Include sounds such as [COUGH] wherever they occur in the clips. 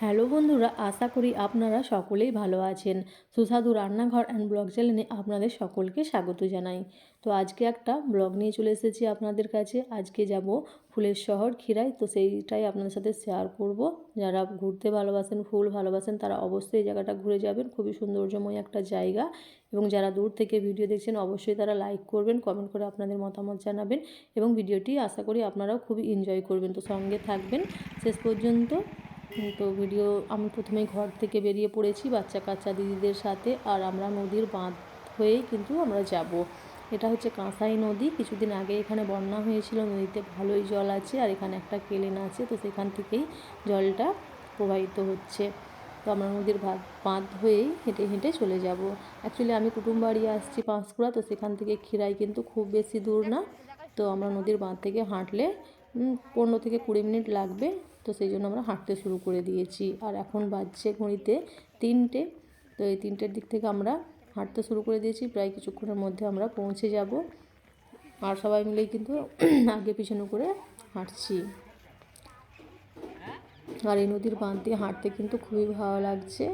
Hello বন্ধুরা, আশা করি আপনারা সকলেই ভালো আছেন। সুস্বাদু রান্নাঘর অ্যান্ড ব্লগ চ্যানেলে আপনাদের সকলকে স্বাগত জানাই। তো আজকে একটা ব্লগ নিয়ে চলে এসেছি আপনাদের কাছে। আজকে যাব ফুলের শহর খিরাই তো সেইটাই আপনাদের সাথে শেয়ার করব। যারা ঘুরতে ভালোবাসেন, ফুল ভালোবাসেন, তারা অবশ্যই এই জায়গাটা ঘুরে যাবেন। খুবই সৌন্দর্যময় একটা জায়গা। এবং যারা দূর থেকে ভিডিও দেখছেন, অবশ্যই তারা লাইক করবেন কমেন্ট করে আপনাদের মতামত জানাবেন। এবং ভিডিওটি আশা করি আপনারাও খুবই এনজয় করবেন। তো সঙ্গে থাকবেন। শেষ পর্যন্ত তো ভিডিও, আমি প্রথমেই ঘর থেকে বেরিয়ে পড়েছি বাচ্চা কাচ্চা দিদিদের সাথে, আর আমরা নদীর বাঁধ হয়েই কিন্তু আমরা যাব। এটা হচ্ছে কাঁসাই নদী। কিছুদিন আগে এখানে বন্যা হয়েছিল, নদীতে ভালোই জল আছে, আর এখানে একটা কেলেন আছে, তো সেখান থেকেই জলটা প্রবাহিত হচ্ছে। তো আমরা নদীর বাঁধ বাঁধ হয়েই হেঁটে হেঁটে চলে যাব। অ্যাকচুয়ালি আমি কুটুম বাড়ি আসছি পাঁশকুড়া, তো সেখান থেকে খিরাই কিন্তু খুব বেশি দূর না। তো আমরা নদীর বাঁধ থেকে হাঁটলে পনেরো থেকে কুড়ি মিনিট লাগবে। তো সেই জন্য আমরা হাঁটতে শুরু করে দিয়েছি। আর এখন বাজছে ঘড়িতে তিনটে। তো এই তিনটের দিক থেকে আমরা হাঁটতে শুরু করে দিয়েছি। প্রায় কিছুক্ষণের মধ্যে আমরা পৌঁছে যাব। আর সবাই মিলেই কিন্তু [CLEARS THROAT] আগে পিছনে করে হাঁটছি। আর এই নদীর বাঁধ দিয়ে হাঁটতে কিন্তু খুবই ভালো লাগছে।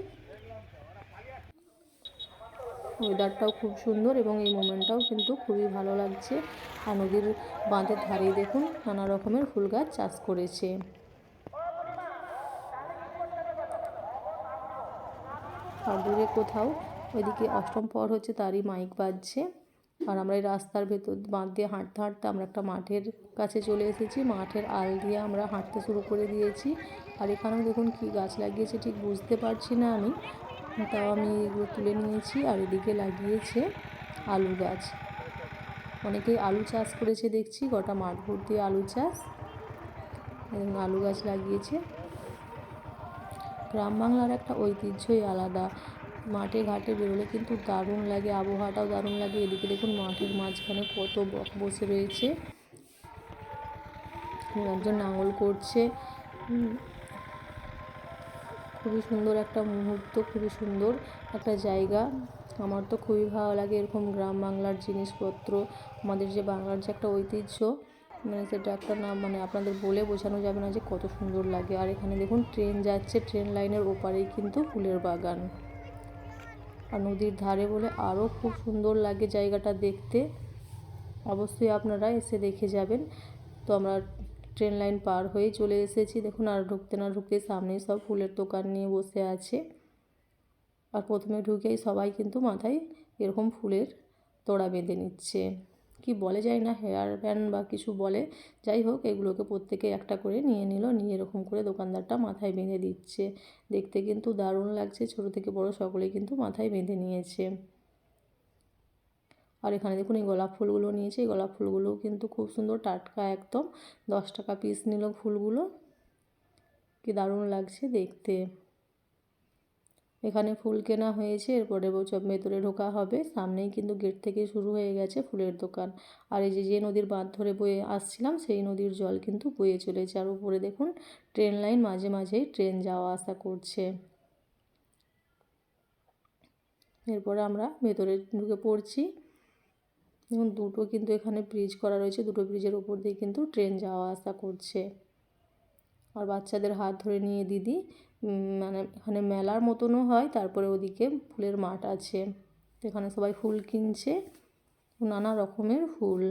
ওয়েদারটাও খুব সুন্দর এবং এই মোমেন্টটাও কিন্তু খুবই ভালো লাগছে। আর নদীর বাঁধের ধারেই দেখুন নানা রকমের ফুল গাছ চাষ করেছে আর দূরে কোথাও, ওইদিকে অষ্টম পর হচ্ছে তারই মাইক বাজছে। আর আমরা এই রাস্তার ভেতর বাঁধ দিয়ে হাঁটতে হাঁটতে আমরা একটা মাঠের কাছে চলে এসেছি। মাঠের আল দিয়ে আমরা হাঁটতে শুরু করে দিয়েছি। আর এখানেও দেখুন কি গাছ লাগিয়েছে, ঠিক বুঝতে পারছি না আমি। তাও আমি এগুলো তুলে নিয়েছি আর এদিকে লাগিয়েছে আলু গাছ। অনেকেই আলু চাষ করেছে দেখছি গোটা মাঠ ভর্তি আলু চাষ। আলু গাছ লাগিয়েছে। গ্রাম বাংলার একটা ঐতিহ্যই আলাদা। মাঠে ঘাটে বেরোলে কিন্তু দারুণ লাগে, আবহাওয়াটাও দারুণ লাগে। এদিকে দেখুন মাঠের মাঝখানে কত বক বসে রয়েছে। একজন নাঙল করছে। খুবই সুন্দর একটা মুহূর্ত, খুবই সুন্দর একটা জায়গা। আমার তো খুবই ভালো লাগে এরকম গ্রাম বাংলার জিনিসপত্র। আমাদের যে বাংলার যে একটা ঐতিহ্য। মানে সেটা একটা নাম মানে আপনাদের বলে বোঝানো যাবে না যে কত সুন্দর লাগে। আর এখানে দেখুন, ট্রেন যাচ্ছে, ট্রেন লাইনের ওপারেই কিন্তু ফুলের বাগান। আর নদীর ধারে বলে আরও খুব সুন্দর লাগে জায়গাটা দেখতে। অবশ্যই আপনারা এসে দেখে যাবেন। তো আমরা ট্রেন লাইন পার হয়ে চলে এসেছি। দেখুন, আর ঢুকতে না ঢুকতে সামনেই সব ফুলের দোকান নিয়ে বসে আছে। আর প্রথমে ঢুকেই সবাই কিন্তু মাথায় এরকম ফুলের তোড়া বেঁধে নিচ্ছে। কি বলে যায় না হেয়ার ব্যান্ড বা কিছু বলে। যাই হোক, এগুলোকে প্রত্যেকে একটা করে নিয়ে নিল, নিয়ে এরকম করে দোকানদারটা মাথায় বেঁধে দিচ্ছে। দেখতে কিন্তু দারুণ লাগছে, ছোট থেকে বড় সকলেই কিন্তু মাথায় বেঁধে নিয়েছে। আর এখানে দেখুন, এই গোলাপ ফুলগুলো নিয়েছে। এই গোলাপ ফুলগুলো কিন্তু খুব সুন্দর, টাটকা একদম। দশ টাকা পিস নিল ফুলগুলো। কি দারুণ লাগছে দেখতে। এখানে ফুল কেনা হয়েছে, এরপরে বছর ভেতরে ঢোকা হবে। সামনেই কিন্তু গেট থেকে শুরু হয়ে গেছে ফুলের দোকান। আর এই যে যে নদীর বাঁধ ধরে বয়ে আসছিলাম, সেই নদীর জল কিন্তু বয়ে চলেছে। আর উপরে দেখুন, ট্রেন লাইন, মাঝে মাঝেই ট্রেন যাওয়া আসা করছে। এরপরে আমরা ভেতরে ঢুকে পড়ছি। দেখুন, দুটো কিন্তু এখানে ব্রিজ করা রয়েছে। দুটো ব্রিজের উপর দিয়ে কিন্তু ট্রেন যাওয়া আসা করছে। আর বাচ্চাদের হাত ধরে নিয়ে দিদি মানে এখানে মেলার মতনও হয়, তারপরে ওদিকে ফুলের মাঠ আছে। এখানে সবাই ফুল কিনছে, নানা রকমের ফুল।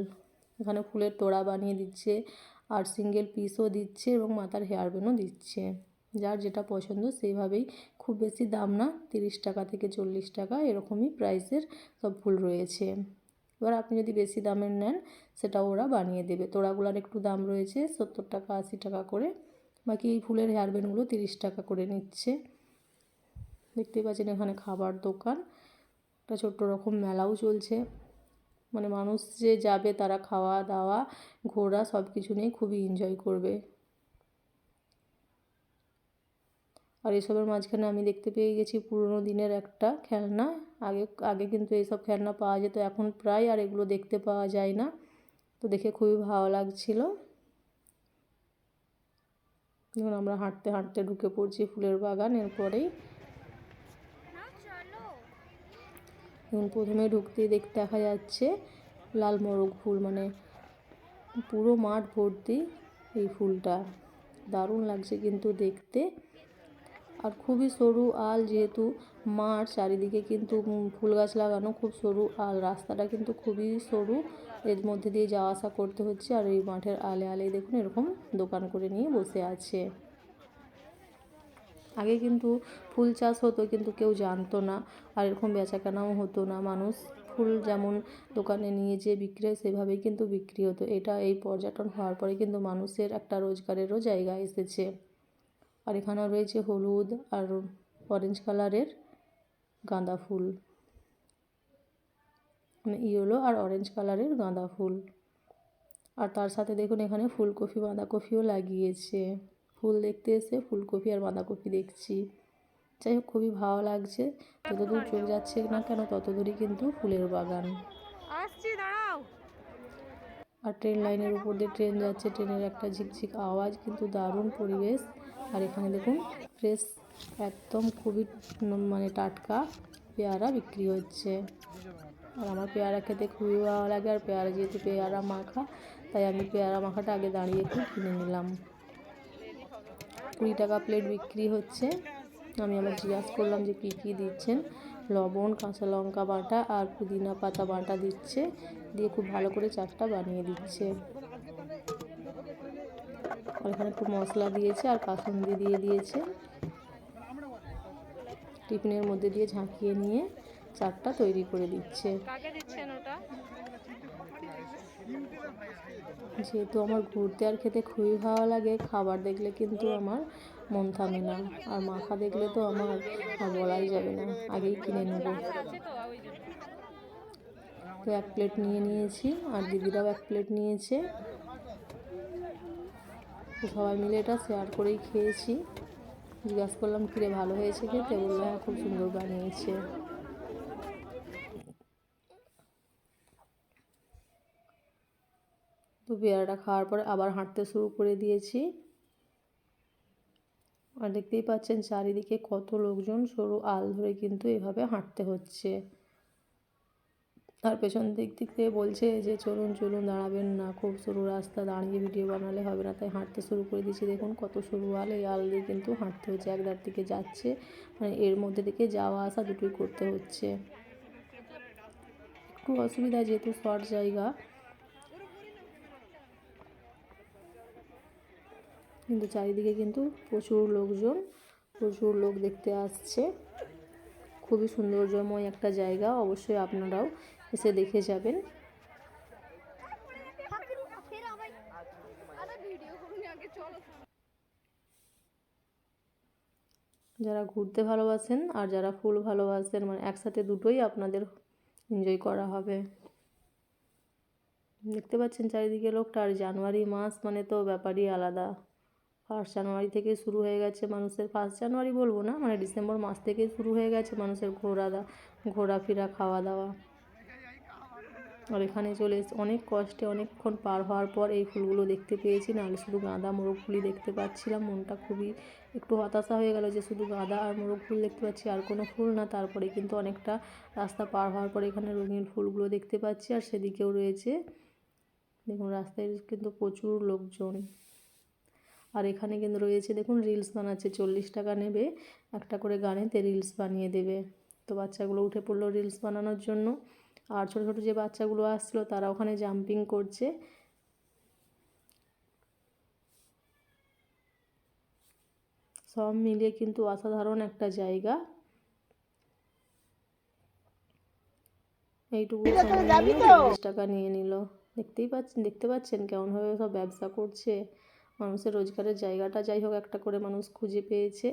এখানে ফুলের তোড়া বানিয়ে দিচ্ছে, আর সিঙ্গেল পিসও দিচ্ছে এবং মাথার হেয়ার ব্যান্ডও দিচ্ছে। যার যেটা পছন্দ সেইভাবেই খুব বেশি দাম না, তিরিশ টাকা থেকে চল্লিশ টাকা এরকমই প্রাইসের সব ফুল রয়েছে। এবার আপনি যদি বেশি দামের নেন, সেটা ওরা বানিয়ে দেবে। তোড়াগুলার একটু দাম রয়েছে, সত্তর টাকা, আশি টাকা করে। বাকি এই ফুলের হেয়ার ব্যান্ডগুলো তিরিশ টাকা করে নিচ্ছে। দেখতেই পাচ্ছেন এখানে খাবার দোকান। একটা ছোট্ট রকম মেলাও চলছে। মানে মানুষ যে যাবে, তারা খাওয়া দাওয়া, ঘোরা সব কিছু নিয়ে খুবই এনজয় করবে। আর এসবের মাঝখানে আমি দেখতে পেয়ে গেছি পুরোনো দিনের একটা খেলনা। আগে আগে কিন্তু এইসব খেলনা পাওয়া যেত, এখন প্রায় আর এগুলো দেখতে পাওয়া যায় না। তো দেখে খুবই ভালো লাগছিল। দেখুন আমরা হাঁটতে হাঁটতে ঢুকে পড়ছি ফুলের বাগান, এরপরেই ধরুন প্রথমে ঢুকতেই দেখতে দেখা যাচ্ছে লাল মোরগ ফুল মানে পুরো মাঠ ভর্তি এই ফুলটা। দারুণ লাগছে কিন্তু দেখতে। আর খুবই সরু আল যেহেতু মাঠ চারিদিকে কিন্তু ফুল গাছ লাগানো খুব সরু আল। রাস্তাটা কিন্তু খুবই সরু। এর মধ্যে দিয়ে যাওয়া আসা করতে হচ্ছে আর এই মাঠের আলে আলে দেখুন এরকম দোকান করে নিয়ে বসে আছে। আগে কিন্তু ফুল চাষ হতো কিন্তু কেউ জানতো না আর এরকম বেচাকেনাও হতো না। মানুষ ফুল যেমন দোকানে নিয়ে যেয়ে বিক্রি হয় সেভাবেই কিন্তু বিক্রি হতো। এটা এই পর্যটন হওয়ার পরে কিন্তু মানুষের একটা রোজগারেরও জায়গা এসেছে। আর এখানেও রয়েছে হলুদ আর অরেঞ্জ কালারের গাঁদা ফুল। মানে ইয়েলো আর অরেঞ্জ কালারের গাঁদা ফুল। আর তার সাথে দেখুন এখানে ফুলকপি বাঁধাকপিও লাগিয়েছে। ফুল দেখতে এসে ফুলকপি আর বাঁধাকপি দেখছি। যাই হোক খুবই ভালো লাগছে। যতদূর চোখ যাচ্ছে না কেন তত দূরই কিন্তু ফুলের বাগান। আসছি দাঁড়াও। আর ট্রেন লাইনের উপর দিয়ে ট্রেন যাচ্ছে ট্রেনের একটা ঝিকঝিক আওয়াজ কিন্তু দারুণ পরিবেশ। আর এখানে দেখুন ফ্রেশ একদম খুবই মানে টাটকা পেয়ারা বিক্রি হচ্ছে। আর আমার পেয়ারা খেতে খুবই ভালো লাগে, আর পেয়ারা যেহেতু পেয়ারা মাখা, তাই আমি পেয়ারা মাখাটা আগে দাঁড়িয়ে একটু কিনে নিলাম। কুড়ি টাকা প্লেট বিক্রি হচ্ছে। আমি আবার জিজ্ঞাসা করলাম যে কী কী দিচ্ছেন? লবণ, কাঁচা লঙ্কা বাটা আর পুদিনা পাতা বাটা দিচ্ছে। দিয়ে খুব ভালো করে চাটটা বানিয়ে দিচ্ছে। আর এখানে একটু মশলা দিয়েছে আর কাসুন্দি দিয়ে দিয়েছে। টিফিনের মধ্যে দিয়ে ঝাঁকিয়ে নিয়ে চাটটা তৈরি করে দিচ্ছে। যেহেতু আমার ঘুরতে আর খেতে খুবই ভালো লাগে খাবার দেখলে কিন্তু আমার মন থামে না। আর মাখা দেখলে তো আমার আর বলাই যাবে না আগেই কিনে নেব। তো এক প্লেট নিয়ে নিয়েছি আর দিদিরাও এক প্লেট নিয়েছে। সবাই মিলে এটা শেয়ার করেই খেয়েছি। জিজ্ঞাসা করলাম, কিরে, ভালো হয়েছে কি? খেতে বলল হ্যাঁ খুব সুন্দর বানিয়েছে। তো পেয়ারাটা খাওয়ার পরে আবার হাঁটতে শুরু করে দিয়েছি। আর দেখতেই পাচ্ছেন, চারিদিকে কত লোকজন, সরু আল ধরে কিন্তু এভাবে হাঁটতে হচ্ছে। আর পেছন দিক দিক থেকে বলছে যে, চলুন চলুন, দাঁড়াবেন না। খুব সরু রাস্তা। দাঁড়িয়ে ভিডিও বানালে হবে না। তাই হাঁটতে শুরু করে দিয়েছি। দেখুন কত সরু আল এই আল দিয়ে কিন্তু হাঁটতে হচ্ছে। এক ধার থেকে যাচ্ছে। মানে এর মধ্যে থেকে যাওয়া, আসা দুটোই করতে হচ্ছে। একটু অসুবিধা, যেহেতু শর্ট জায়গা। কিন্তু চারিদিকে কিন্তু প্রচুর লোকজন, প্রচুর লোক দেখতে আসছে। খুবই সৌন্দর্যময় একটা জায়গা। অবশ্যই আপনারাও এসে দেখে যাবেন। যারা ঘুরতে ভালোবাসেন আর যারা ফুল ভালোবাসেন মানে একসাথে দুটোই আপনাদের এনজয় করা হবে। দেখতে পাচ্ছেন চারিদিকে লোকটা, আর জানুয়ারি মাস মানে তো ব্যাপারই আলাদা। ফার্স্ট জানুয়ারি থেকে শুরু হয়ে গেছে মানুষের ফার্স্ট জানুয়ারি বলব না মানে ডিসেম্বর মাস থেকেই শুরু হয়ে গেছে মানুষের ঘোরা ঘোরাফেরা, খাওয়া দাওয়া। আর এখানে চলে এসে, অনেক কষ্টে অনেকক্ষণ পার হওয়ার পর এই ফুলগুলো দেখতে পেয়েছি। নাহলে শুধু গাঁদা মোরগ ফুলই দেখতে পাচ্ছিলাম। মনটা খুবই একটু হতাশা হয়ে গেল যে শুধু গাঁদা আর মোরগ ফুল দেখতে পাচ্ছি, আর কোনো ফুল না। তারপরে কিন্তু অনেকটা রাস্তা পার হওয়ার পরে এখানে রঙিন ফুলগুলো দেখতে পাচ্ছি। আর সেদিকেও রয়েছে, দেখুন রাস্তায় কিন্তু প্রচুর লোকজন। আর এখানে কিন্তু রয়েছে, দেখুন রিলস বানাচ্ছে, চল্লিশ টাকা নেবে একটা করে গানেতে রিলস বানিয়ে দেবে। তো বাচ্চাগুলো উঠে পড়ল রিলস বানানোর জন্য। আর ছোটো ছোটো যে বাচ্চাগুলো আসছিল তারা ওখানে জাম্পিং করছে। সব মিলিয়ে কিন্তু অসাধারণ একটা জায়গা। এইটুকু টাকা নিয়ে নিল। দেখতেই পাচ্ছেন দেখতে পাচ্ছেন কেমনভাবে সব ব্যবসা করছে। মানুষের রোজগারের জায়গাটা যাই হোক একটা করে মানুষ খুঁজে পেয়েছে।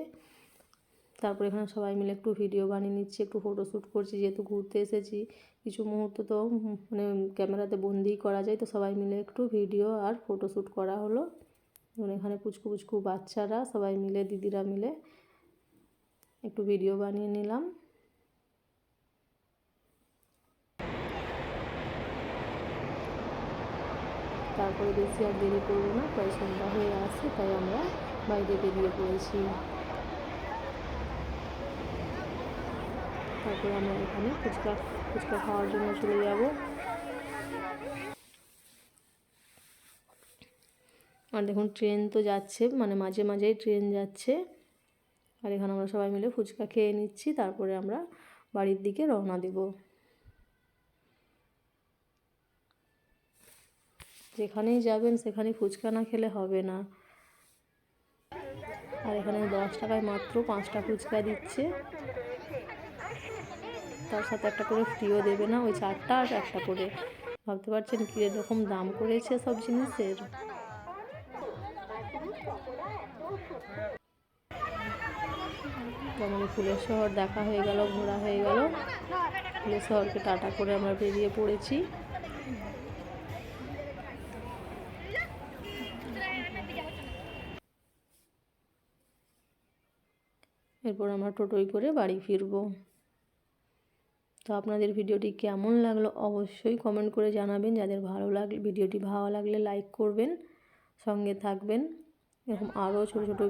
তারপর এখানে সবাই মিলে একটু ভিডিও বানিয়ে নিচ্ছি, একটু ফটোশ্যুট করছি, যেহেতু ঘুরতে এসেছি, কিছু মুহূর্ত তো মানে ক্যামেরাতে বন্দি করা যায়, তো সবাই মিলে একটু ভিডিও আর ফটোশ্যুট করা হলো। এখানে পুচকু পুচকু বাচ্চারা, সবাই মিলে, দিদিরা মিলে একটু ভিডিও বানিয়ে নিলাম। তারপরে বেশি আর দেরি করব না, প্রায় সন্ধ্যা হয়ে আসছে, তাই আমরা বাইরে বেরিয়ে পড়েছি। তারপরে আমরা এখানে ফুচকা ফুচকা খাওয়ার জন্য চলে যাব। আর দেখুন, ট্রেন তো যাচ্ছে মানে মাঝে মাঝেই ট্রেন যাচ্ছে। আর এখানে আমরা সবাই মিলে ফুচকা খেয়ে নিচ্ছি, তারপরে আমরা বাড়ির দিকে রওনা দেব। যেখানেই যাবেন সেখানেই ফুচকা না খেলে হবে না। আর এখানে দশ টাকায় মাত্র পাঁচটা ফুচকা দিচ্ছে। তার সাথে একটা করে ফ্রিও দেবে না, ওই চারটা আর একটা করে। ভাবতে পারছেন কীরকম দাম করেছে সব জিনিসের? তো আমাদের ফুলের শহর দেখা হয়ে গেল, ঘোরা হয়ে গেল। ফুলের শহরকে টাটা করে আমরা বেরিয়ে পড়েছি। এরপর আমরা টোটোয় করে বাড়ি ফিরবো। তো আপনাদের ভিডিওটি কেমন লাগল অবশ্যই কমেন্ট করে জানাবেন। যাদের ভালো লাগলে ভিডিওটি ভালো লাগলে লাইক করবেন, সঙ্গে থাকবেন। এরকম আরও ছোটো ছোটো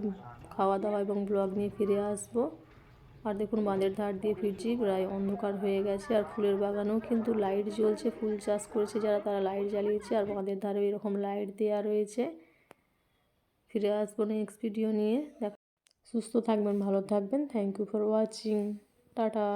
খাওয়া দাওয়া এবং ব্লগ নিয়ে ফিরে আসব। আর দেখুন বাঁধের ধার দিয়ে ফিরছি, প্রায় অন্ধকার হয়ে গেছে। আর ফুলের বাগানেও কিন্তু লাইট জ্বলছে, ফুল চাষ করেছে যারা, তারা লাইট জ্বালিয়েছে। আর বাঁধের ধারেও এরকম লাইট দেওয়া রয়েছে। ফিরে আসব নেক্সট ভিডিও নিয়ে। দেখ সুস্থ থাকবেন, ভালো থাকবেন। Thank you for watching tata.